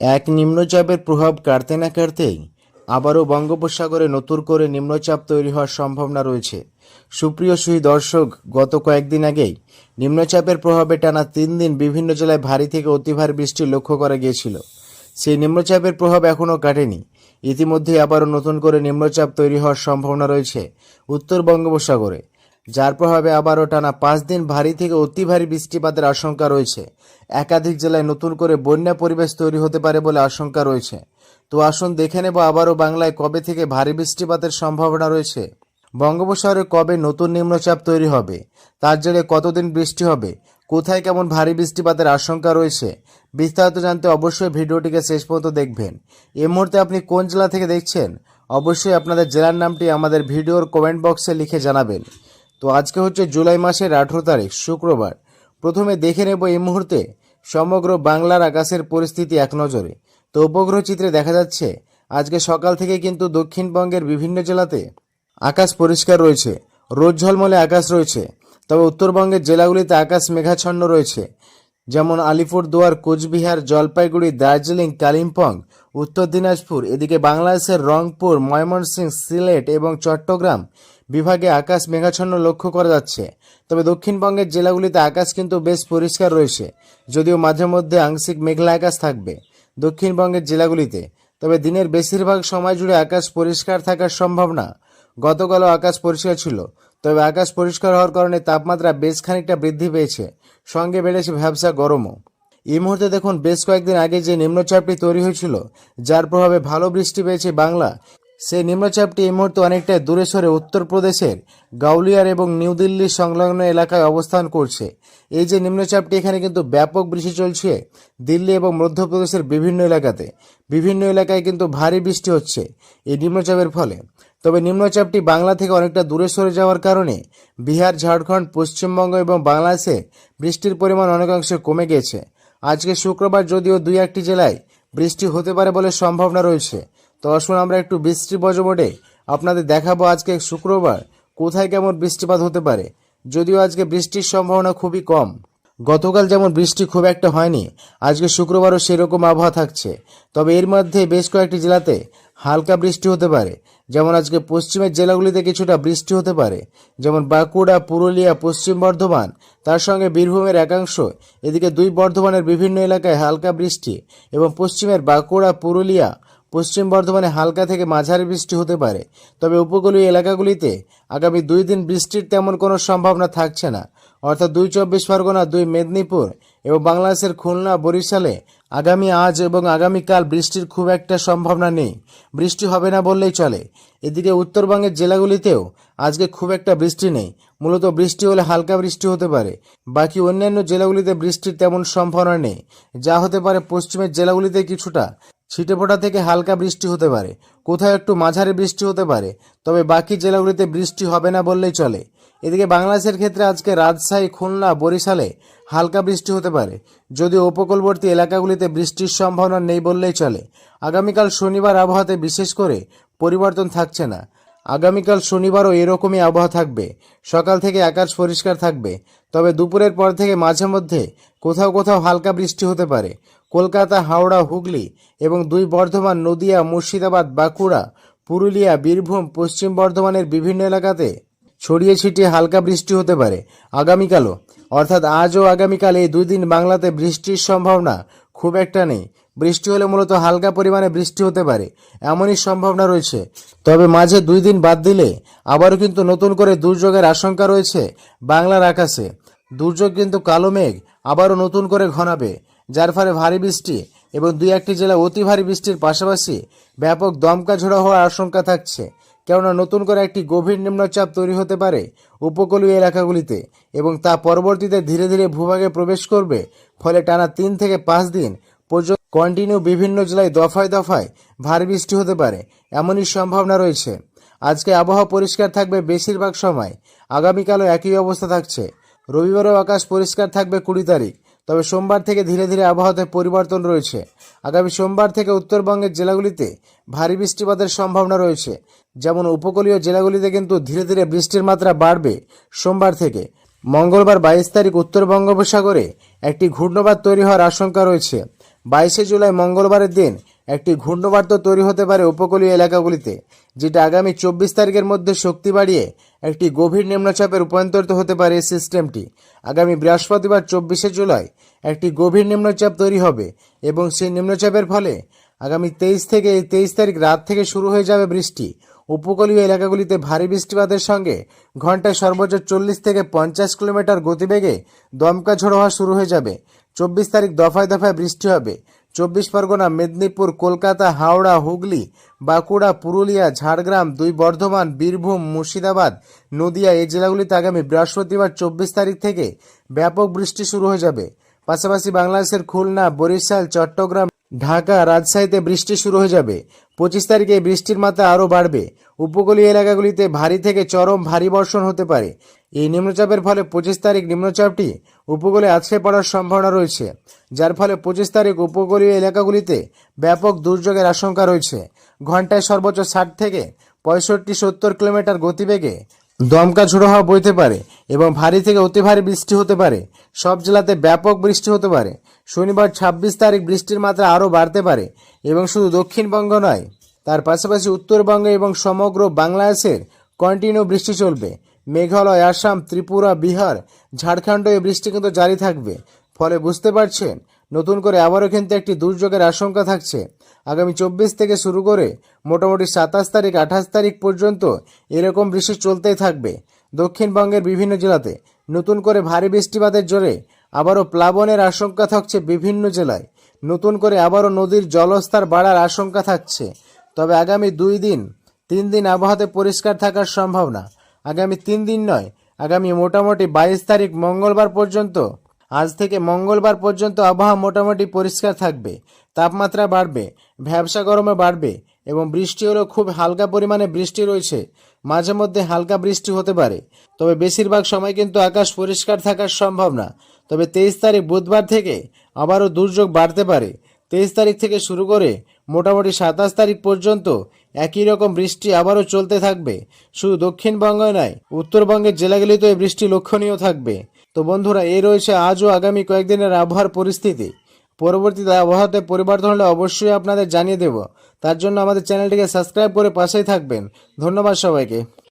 এক নিম্নচাপের প্রভাব কাটতে না কাটতেই আবারও বঙ্গোপসাগরে নতুন করে নিম্নচাপ তৈরি হওয়ার সম্ভাবনা রয়েছে। সুপ্রিয় সুই দর্শক, গত কয়েকদিন আগেই নিম্নচাপের প্রভাবে টানা তিন দিন বিভিন্ন জেলায় ভারী থেকে অতি ভারী বৃষ্টি লক্ষ্য করা গিয়েছিল। সেই নিম্নচাপের প্রভাব এখনও কাটেনি। ইতিমধ্যে আবারও নতুন করে নিম্নচাপ তৈরি হওয়ার সম্ভাবনা রয়েছে উত্তর বঙ্গোপসাগরে। যার প্রভাবে আবারও টানা পাঁচ দিন ভারী থেকে অতি ভারী বৃষ্টিপাতের আশঙ্কা রয়েছে। একাধিক জেলায় নতুন করে বন্যা পরিবেশ তৈরি হতে পারে বলে আশঙ্কা রয়েছে। তো আসুন দেখে নেব আবারও বাংলায় কবে থেকে ভারী বৃষ্টিপাতের সম্ভাবনা রয়েছে। বঙ্গোপসাগরে কবে নতুন নিম্নচাপ তৈরি হবে? তার জেরে কতদিন বৃষ্টি হবে? কোথায় কেমন ভারী বৃষ্টিপাতের আশঙ্কা রয়েছে? বিস্তারিত জানতে অবশ্যই ভিডিওটিকে শেষ পর্যন্ত দেখবেন। এই মুহূর্তে আপনি কোন জেলা থেকে দেখছেন? অবশ্যই আপনাদের জেলার নামটি আমাদের ভিডিওর কমেন্ট বক্সে লিখে জানাবেন। তো আজকে হচ্ছে জুলাই মাসের আঠেরো তারিখ, শুক্রবার। প্রথমে দেখে নেব এই মুহূর্তে সমগ্র বাংলার আকাশের পরিস্থিতি এক নজরে। তো উপগ্রহ চিত্রে দেখা যাচ্ছে, আজকে সকাল থেকে কিন্তু দক্ষিণবঙ্গের বিভিন্ন জেলাতে আকাশ পরিষ্কার রয়েছে, রোদ ঝলমলে আকাশ রয়েছে। তবে উত্তরবঙ্গের জেলাগুলিতে আকাশ মেঘাচ্ছন্ন রয়েছে, যেমন আলিপুরদুয়ার, কোচবিহার, জলপাইগুড়ি, দার্জিলিং, কালিম্পং, উত্তর দিনাজপুর, এদিকে বাংলাদেশের রংপুর, ময়মনসিংহ, সিলেট এবং চট্টগ্রাম বিভাগে আকাশ মেঘাচ্ছন্ন লক্ষ্য করা যাচ্ছে। তবে দক্ষিণবঙ্গের জেলাগুলিতে আকাশ কিন্তু বেশ পরিষ্কার রয়েছে, যদিও মাঝে মধ্যে আংশিক মেঘলা আকাশ থাকবে দক্ষিণবঙ্গের জেলাগুলিতে। তবে দিনের বেশিরভাগ সময় জুড়ে আকাশ পরিষ্কার থাকার সম্ভাবনা। গতকালও আকাশ পরিষ্কার ছিল, তবে আকাশ পরিষ্কার হওয়ার কারণে তাপমাত্রা বেশ খানিকটা বৃদ্ধি পেয়েছে, সঙ্গে বেড়েছে ভ্যাবসা গরমও। এই মুহূর্তে দেখুন, বেশ কয়েকদিন আগে যে নিম্নচাপটি তৈরি হয়েছিল, যার প্রভাবে ভালো বৃষ্টি পেয়েছে বাংলা। সেই নিম্নচাপটি এই মুহূর্তে অনেকটা দূরে সরে উত্তরপ্রদেশের গাউলিয়ার এবং নিউ দিল্লির সংলগ্ন এলাকায় অবস্থান করছে। এই যে নিম্নচাপটি এখানে কিন্তু ব্যাপক বৃষ্টি চলছে দিল্লি এবং মধ্যপ্রদেশের বিভিন্ন এলাকাতে। বিভিন্ন এলাকায় কিন্তু ভারী বৃষ্টি হচ্ছে এই নিম্নচাপের ফলে। তবে নিম্নচাপটি বাংলা থেকে অনেকটা দূরে সরে যাওয়ার কারণে বিহার, ঝাড়খণ্ড, পশ্চিমবঙ্গ এবং বাংলাদেশে বৃষ্টির পরিমাণ অনেকাংশে কমে গিয়েছে আজকে শুক্রবার যদিও দুই একটি জেলায় বৃষ্টি হতে পারে বলে সম্ভাবনা রয়েছে। তো আসুন আমরা একটু বৃষ্টি বজবটে আপনাদের দেখাবো আজকে শুক্রবার কোথায় কেমন বৃষ্টিপাত হতে পারে। যদিও আজকে বৃষ্টির সম্ভাবনা খুবই কম। গতকাল যেমন বৃষ্টি খুব একটা হয়নি, আজকে শুক্রবারও সেরকম আবহাওয়া থাকছে। তবে এর মধ্যে বেশ কয়েকটি জেলাতে হালকা বৃষ্টি হতে পারে। যেমন আজকে পশ্চিমের জেলাগুলিতে কিছুটা বৃষ্টি হতে পারে। যেমন বাঁকুড়া, পুরুলিয়া, পশ্চিম বর্ধমান, তার সঙ্গে বীরভূমের একাংশ। এদিকে দুই বর্ধমানের বিভিন্ন এলাকায় হালকা বৃষ্টি এবং পশ্চিমের বাঁকুড়া, পুরুলিয়া পশ্চিম বর্ধমানে হালকা থেকে মাঝারি বৃষ্টি হতে পারে। তবে উপকূলীয় এলাকাগুলিতে আগামী দুই দিন বৃষ্টির তেমন কোনো সম্ভাবনা থাকছে না। অর্থাৎ দুই চব্বিশ পরগনা, দুই মেদিনীপুর এবং বাংলাদেশের খুলনা, বরিশালে আগামী আজ এবং আগামীকাল বৃষ্টির খুব একটা সম্ভাবনা নেই। বৃষ্টি হবে না বললেই চলে। এদিকে উত্তরবঙ্গের জেলাগুলিতেও আজকে খুব একটা বৃষ্টি নেই। মূলত বৃষ্টি হলে হালকা বৃষ্টি হতে পারে। বাকি অন্যান্য জেলাগুলিতে বৃষ্টির তেমন সম্ভাবনা নেই। যা হতে পারে পশ্চিমের জেলাগুলিতে কিছুটা ছিটেফোঁটা থেকে হালকা বৃষ্টি হতে পারে। কোথাও একটু মাঝারি বৃষ্টি হতে পারে, তবে বাকি জেলাগুলিতে বৃষ্টি হবে না বললেই চলে। এদিকে বাংলাদেশের ক্ষেত্রে আজকে রাজশাহী, খুলনা, বরিশালে হালকা বৃষ্টি হতে পারে, যদিও উপকূলবর্তী এলাকাগুলিতে বৃষ্টির সম্ভাবনা নেই বললেই চলে। আগামীকাল শনিবার আবহাওয়াতে বিশেষ করে পরিবর্তন থাকছে না। আগামীকাল শনিবারও এরকমই আবহাওয়া থাকবে। সকাল থেকে আকাশ পরিষ্কার থাকবে, তবে দুপুরের পর থেকে মাঝে মধ্যে কোথাও কোথাও হালকা বৃষ্টি হতে পারে। কলকাতা, হাওড়া, হুগলি এবং দুই বর্ধমান, নদিয়া, মুর্শিদাবাদ, বাঁকুড়া, পুরুলিয়া, বীরভূম, পশ্চিম বর্ধমানের বিভিন্ন এলাকাতে ছড়িয়ে ছিটিয়ে হালকা বৃষ্টি হতে পারে আগামীকালও। অর্থাৎ আজ ও আগামীকাল এই দুই দিন বাংলাতে বৃষ্টির সম্ভাবনা খুব একটা নেই। বৃষ্টি হলে মূলত হালকা পরিমাণে বৃষ্টি হতে পারে, এমনই সম্ভাবনা রয়েছে। তবে মাঝে দুই দিন বাদ দিলে আবারও কিন্তু নতুন করে দুর্যোগের আশঙ্কা রয়েছে বাংলার আকাশে। দুর্যোগ কিন্তু কালো মেঘ আবারও নতুন করে ঘনাবে। যার ফলে ভারী বৃষ্টি এবং দুই একটি জেলা অতি ভারী বৃষ্টির পাশাপাশি ব্যাপক দমকা ঝোড়া হওয়ার আশঙ্কা থাকছে। কেননা নতুন করে একটি গভীর নিম্নচাপ তৈরি হতে পারে উপকূলীয় এলাকাগুলিতে এবং তা পরবর্তীতে ধীরে ধীরে ভূভাগে প্রবেশ করবে, ফলে টানা তিন থেকে পাঁচ দিন পর্যন্ত কন্টিনিউ বিভিন্ন জেলায় দফায় দফায় ভারী বৃষ্টি হতে পারে, এমনই সম্ভাবনা রয়েছে। আজকে আবহাওয়া পরিষ্কার থাকবে বেশিরভাগ সময়। আগামীকালও একই অবস্থা থাকছে। রবিবারও আকাশ পরিষ্কার থাকবে কুড়ি তারিখ। তবে সোমবার থেকে ধীরে ধীরে আবহাওয়াতে পরিবর্তন রয়েছে। আগামী সোমবার থেকে উত্তরবঙ্গের জেলাগুলিতে ভারী বৃষ্টিপাতের সম্ভাবনা রয়েছে। যেমন উপকূলীয় জেলাগুলিতে কিন্তু ধীরে ধীরে বৃষ্টির মাত্রা বাড়বে সোমবার থেকে। মঙ্গলবার বাইশ তারিখ উত্তর বঙ্গোপসাগরে একটি ঘূর্ণবাদ তৈরি হওয়ার আশঙ্কা রয়েছে। বাইশে জুলাই মঙ্গলবারের দিন একটি ঘূর্ণবার্ত তৈরি হতে পারে উপকূলীয় এলাকাগুলিতে, যেটা আগামী চব্বিশ তারিখের মধ্যে শক্তি বাড়িয়ে একটি গভীর নিম্নচাপে রূপান্তরিত হতে পারে সিস্টেমটি। আগামী বৃহস্পতিবার, চব্বিশে জুলাই, একটি গভীর নিম্নচাপ তৈরি হবে এবং সেই নিম্নচাপের ফলে আগামী তেইশ থেকে তেইশ তারিখ রাত থেকে শুরু হয়ে যাবে বৃষ্টি। উপকূলীয় এলাকাগুলিতে ভারী বৃষ্টিপাতের সঙ্গে ঘন্টায় সর্বোচ্চ চল্লিশ থেকে পঞ্চাশ কিলোমিটার গতিবেগে দমকা ঝোড়ো হওয়া শুরু হয়ে যাবে। চব্বিশ তারিখ দফায় দফায় বৃষ্টি হবে। চব্বিশ পরগনা, মেদিনীপুর, কলকাতা, হাওড়া, হুগলি, বাঁকুড়া, পুরুলিয়া, ঝাড়গ্রাম, দুই বর্ধমান, বীরভূম, মুর্শিদাবাদ, নদিয়া এই জেলাগুলিতে আগামী বৃহস্পতিবার চব্বিশ তারিখ থেকে ব্যাপক বৃষ্টি শুরু হয়ে যাবে। পাশাপাশি বাংলাদেশের খুলনা, বরিশাল, চট্টগ্রাম, ঢাকা, রাজশাহীতে বৃষ্টি শুরু হয়ে যাবে। পঁচিশ তারিখে বৃষ্টির মাত্রা আরও বাড়বে। উপকূলীয় এলাকাগুলিতে ভারী থেকে চরম ভারী বর্ষণ হতে পারে। এই নিম্নচাপের ফলে পঁচিশ তারিখ নিম্নচাপটি উপকূলে আছড়ে পড়ার সম্ভাবনা রয়েছে, যার ফলে পঁচিশ তারিখ উপকূলীয় এলাকাগুলিতে ব্যাপক দুর্যোগের আশঙ্কা রয়েছে। ঘন্টায় সর্বোচ্চ ষাট থেকে পঁয়ষট্টি সত্তর কিলোমিটার গতিবেগে দমকা ঝোড়ো হাওয়া বইতে পারে এবং ভারী থেকে অতি ভারী বৃষ্টি হতে পারে। সব জেলাতে ব্যাপক বৃষ্টি হতে পারে। শনিবার ছাব্বিশ তারিখ বৃষ্টির মাত্রা আরও বাড়তে পারে এবং শুধু দক্ষিণবঙ্গ নয়, তার পাশাপাশি উত্তরবঙ্গ এবং সমগ্র বাংলাদেশের কন্টিনিউ বৃষ্টি চলবে। মেঘালয়, আসাম, ত্রিপুরা, বিহার ঝাড়খণ্ড এই বৃষ্টি কিন্তু জারি থাকবে। ফলে বুঝতে পারছেন, নতুন করে আবারও কিন্তু একটি দুর্যোগের আশঙ্কা থাকছে। আগামী চব্বিশ থেকে শুরু করে মোটামুটি সাতাশ তারিখ, আঠাশ তারিখ পর্যন্ত এরকম বৃষ্টি চলতেই থাকবে। দক্ষিণবঙ্গের বিভিন্ন জেলাতে নতুন করে ভারী বৃষ্টিপাতের জোরে আবারও প্লাবনের আশঙ্কা থাকছে বিভিন্ন জেলায়। নতুন করে আবারও নদীর জলস্তর বাড়ার আশঙ্কা থাকছে। তবে আগামী দুই দিন, তিন দিন আবহাওয়াতে পরিষ্কার থাকার সম্ভাবনা। আগামী তিন দিন নয়, আগামী মোটামুটি বাইশ তারিখ মঙ্গলবার পর্যন্ত, আজ থেকে মঙ্গলবার পর্যন্ত আবহাওয়া মোটামুটি পরিষ্কার থাকবে, তাপমাত্রা বাড়বে, ভ্যাবসা গরমে বাড়বে এবং বৃষ্টি হলেও খুব হালকা পরিমাণে বৃষ্টি রয়েছে, মাঝে মধ্যে হালকা বৃষ্টি হতে পারে, তবে বেশিরভাগ সময় কিন্তু আকাশ পরিষ্কার থাকার সম্ভব না, তবে তেইশ তারিখ বুধবার থেকে আবারও দুর্যোগ বাড়তে পারে, তেইশ তারিখ থেকে শুরু করে মোটামুটি সাতাশ তারিখ পর্যন্ত একই রকম বৃষ্টি আবারও চলতে থাকবে। শুধু দক্ষিণবঙ্গ নয়, উত্তরবঙ্গের জেলাগুলিতে এই বৃষ্টি লক্ষণীয় থাকবে। তো বন্ধুরা এই রয়েছে আজও আগামী কয়েকদিনের আবহাওয়ার পরিস্থিতি। পরবর্তীতে আবহাওয়াতে পরিবর্তন হলে অবশ্যই আপনাদের জানিয়ে দেব। তার জন্য আমাদের চ্যানেলটিকে সাবস্ক্রাইব করে পাশেই থাকবেন। ধন্যবাদ সবাইকে।